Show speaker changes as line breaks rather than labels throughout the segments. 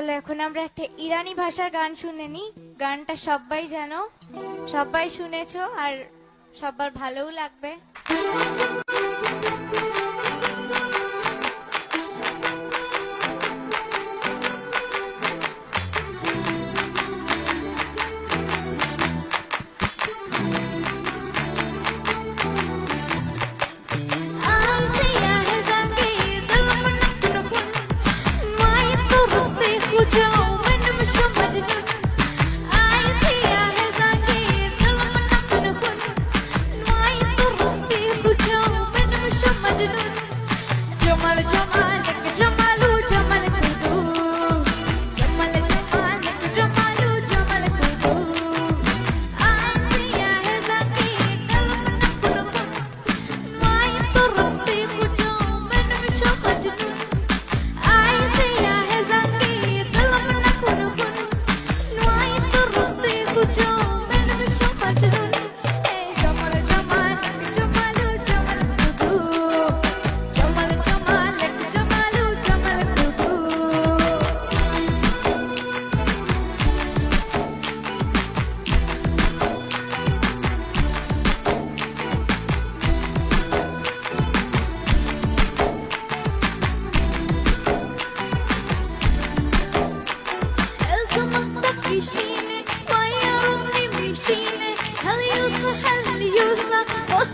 চলো, এখন আমরা একটা ইরানি ভাষার গান শুনে নি গানটা সবাই জানো সবাই শুনেছো আর সবার ভালোও লাগবে।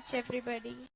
much everybody.